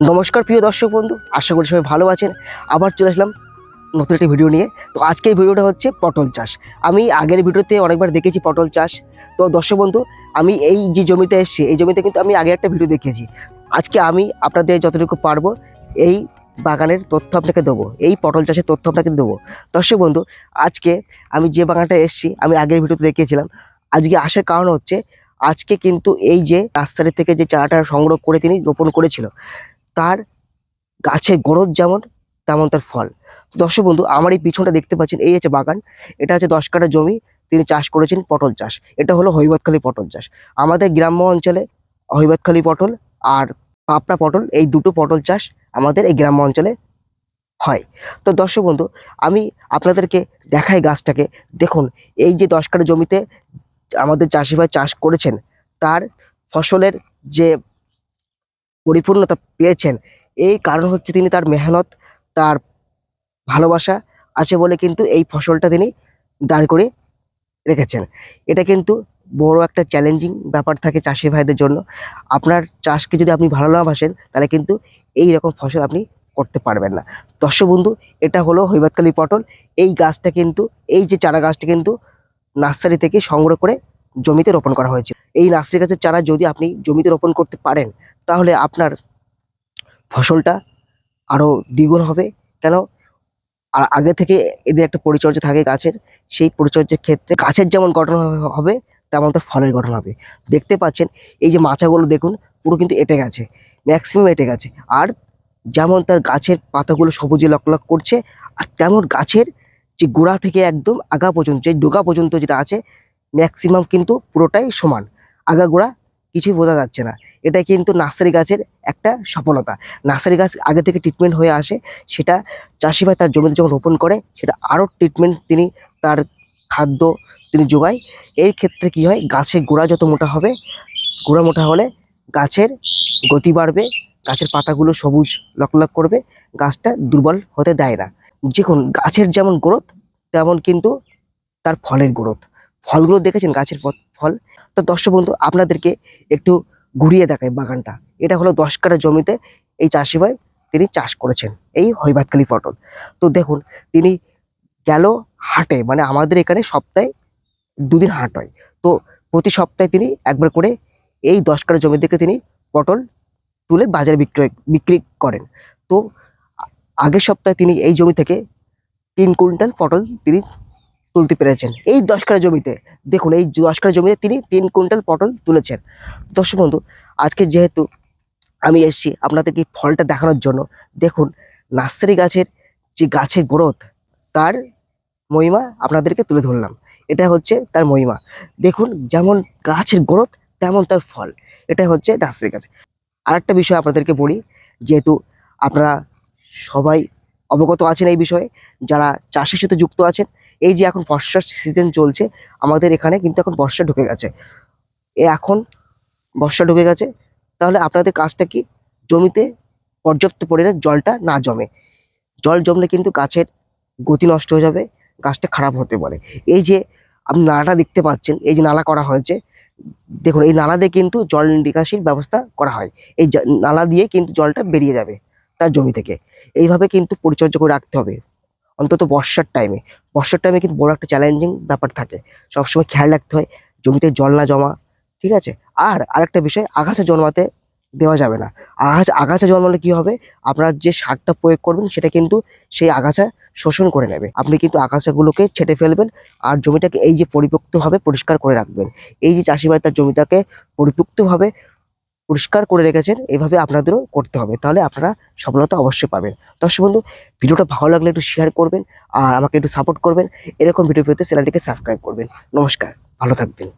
নমস্কার প্রিয় দর্শক বন্ধু, আশা করি সবাই ভালো আছেন। আবার চলে আসলাম নতুন একটি ভিডিও নিয়ে। তো আজকের ভিডিওটা হচ্ছে পটল চাষ। আমি আগের ভিডিওতে অনেকবার দেখেছি পটল চাষ। তো দর্শক বন্ধু, আমি এই যে জমিতে এসেছি, এই জমিতে কিন্তু আমি আগে একটা ভিডিও দেখেছি আজকে আমি আপনাদের যতটুকু পারব, এই বাগানের তথ্য আপনাকে দেবো। এই পটল চাষের তথ্য আপনাকে দেবো। দর্শক বন্ধু, আজকে আমি যে বাগানটা এসেছি, আমি আগের ভিডিওতে দেখিয়েছিলাম। আজকে আসার কারণ হচ্ছে, আজকে কিন্তু এই যে নার্সারি থেকে যে চারাটা সংগ্রহ করে তিনি রোপণ করেছিল তার গাছের গ্রোথ যেমন, তেমন তার ফল। দর্শক বন্ধু, আমার এই পিছনটা দেখতে পাচ্ছেন, এই হচ্ছে বাগান। এটা হচ্ছে দশ কাঠা জমি, তিনি চাষ করেছেন পটল চাষ। এটা হলো হৈবতখালী পটল চাষ। আমাদের গ্রাম্য অঞ্চলে হৈবতখালী পটল আর পাপড়া পটল, এই দুটো পটল চাষ আমাদের এই গ্রাম্য অঞ্চলে হয়। তো দর্শক বন্ধু, আমি আপনাদেরকে দেখাই গাছটাকে। দেখুন, এই যে দশ কাঠা জমিতে আমাদের চাষিভাই চাষ করেছেন, তার ফসলের যে পরিপূর্ণতা পেয়েছেন। এই কারণ হচ্ছে তিনি তার মেহনত, তার ভালোবাসা আছে বলে কিন্তু এই ফসলটা তিনি দাঁড় করে রেখেছেন। এটা কিন্তু বড় একটা চ্যালেঞ্জিং ব্যাপার থাকে চাষি ভাইদের জন্য। আপনার চাষকে যদি আপনি ভালো না বাসেন তাহলে কিন্তু এই রকম ফসল আপনি করতে পারবেন না। দর্শক বন্ধু, এটা হলো হৈবাতকালী পটল। এই গাছটা কিন্তু, এই যে চারা গাছটা কিন্তু নার্সারি থেকে সংগ্রহ করে জমিতে রোপণ করা হয়েছে। এই নার্সারি গাছের চারা যদি আপনি জমিতে রোপণ করতে পারেন, তাহলে আপনার ফসলটা আরও দ্বিগুণ হবে। কেন? আর আগে থেকে এদের একটা পরিচর্যা থাকে গাছের, সেই পরিচর্যার ক্ষেত্রে গাছের যেমন গঠন হবে- হবে, তেমন তার ফলের গঠন হবে। দেখতে পাচ্ছেন, এই যে মাচাগুলো দেখুন, পুরো কিন্তু এঁটে গেছে, ম্যাক্সিমাম এঁটে গেছে। আর যেমন তার গাছের পাতাগুলো সবুজে লকলক করছে, আর তেমন গাছের যে গোড়া থেকে একদম আগা পর্যন্ত, যে ডোগা পর্যন্ত যেটা আছে, ম্যাক্সিমাম কিন্তু পুরোটাই সমান। আগা গোড়া কিছুই বোঝা যাচ্ছে না। এটা কিন্তু নার্সারি গাছের একটা সফলতা। নার্সারি গাছ আগে থেকে ট্রিটমেন্ট হয়ে আসে, সেটা চাষি ভাই তার জমিতে যখন রোপণ করে, সেটা আরও ট্রিটমেন্ট তিনি তার খাদ্য তিনি যোগায়। এই ক্ষেত্রে কি হয় গাছের গোড়া যত মোটা হবে, গোড়া মোটা হলে গাছের গতি বাড়বে, গাছের পাতাগুলো সবুজ লকলক করবে, গাছটা দুর্বল হতে দেয় না। যে কোন গাছের যেমন গ্রোথ তেমন কিন্তু তার ফলের গ্রোথ ফলগুলো দেখেছেন গাছের ফল? তো দর্শক বন্ধু আপনাদেরকে একটু ঘুরিয়ে দেখায় বাগানটা। এটা হলো দশ কাটা জমিতে এই চাষি ভাই তিনি চাষ করেছেন, এই হৈবাতকালী পটল। তো দেখুন, তিনি গেল হাটে মানে আমাদের এখানে সপ্তাহে দুদিন হাট হয়। তো প্রতি সপ্তাহে তিনি একবার করে এই দশ কাটা জমি থেকে তিনি পটল তুলে বাজারে বিক্রয়, বিক্রি করেন। তো আগের সপ্তাহে তিনি এই জমি থেকে তিন কুইন্টাল পটল তিনি তুলতে পেরেছেন। এই দশ কাঠা জমিতে, দেখুন, এই দশ কাঠা জমিতে তিনি তিন কুইন্টাল পটল তুলেছেন। দর্শক বন্ধু, আজকে যেহেতু আমি এসেছি আপনাদেরকে ফলটা দেখানোর জন্য, দেখুন, নার্সারি গাছের যে গাছের গ্রোথ, তার মহিমা আপনাদেরকে তুলে ধরলাম। এটা হচ্ছে তার মহিমা। দেখুন, যেমন গাছের গ্রোথ, তেমন তার ফল। এটা হচ্ছে নার্সারি গাছ। আরেকটা বিষয় আপনাদেরকে বলি, যেহেতু আপনারা সবাই অবগত আছেন এই বিষয়ে, যারা চাষের সাথে যুক্ত আছেন এই যে এখন বর্ষার সিজন চলছে, আমাদের এখানে কিন্তু এখন বর্ষা ঢুকে গেছে। এ এখন বর্ষা ঢুকে গেছে, তাহলে আপনাদের কাজটা কি? জমিতে পর্যাপ্ত পরিমাণে জলটা না জমে। জল জমলে কিন্তু গাছের গতি নষ্ট হয়ে যাবে, গাছটা খারাপ হতে পারে। এই যে আপনি নালাটা দেখতে পাচ্ছেন, এই যে নালা করা হয়েছে, দেখুন, এই নালা দিয়ে কিন্তু জল নিকাশির ব্যবস্থা করা হয়। এই নালা দিয়ে কিন্তু জলটা বেরিয়ে যাবে তার জমি থেকে। এইভাবে কিন্তু পরিচর্যা করে রাখতে হবে। অন্তত বর্ষার টাইমে বর্ষার টাইমে কিন্তু বড় একটা চ্যালেঞ্জিং ব্যাপার থাকে। সবসময় খেয়াল রাখতে হয়, জমিতে জল না জমা, ঠিক আছে? আর আরেকটা বিষয়, আগাছা জন্মাতে দেওয়া যাবে না। আগাছা আগাছা জন্মালে কি হবে? আপনার যে সারটা প্রয়োগ করবেন, সেটা কিন্তু সেই আগাছা শোষণ করে নেবে। আপনি কিন্তু আগাছাগুলোকে ছেটে ফেলবেন আর জমিটাকে এই যে পরিপক্তভাবে পরিষ্কার করে রাখবেন। এই যে চাষি ভাই তার জমিটাকে পরিপক্তভাবে পরিষ্কার করে রেখেছেন, এভাবে আপনাদেরও করতে হবে। তাহলে আপনারা সফলতা অবশ্যই পাবেন। দর্শক বন্ধু, ভিডিওটা ভালো লাগলে একটু শেয়ার করবেন আর আমাকে একটু সাপোর্ট করবেন। এরকম ভিডিও পেতে চ্যানেলটিকে সাবস্ক্রাইব করবেন। নমস্কার, ভালো থাকবেন।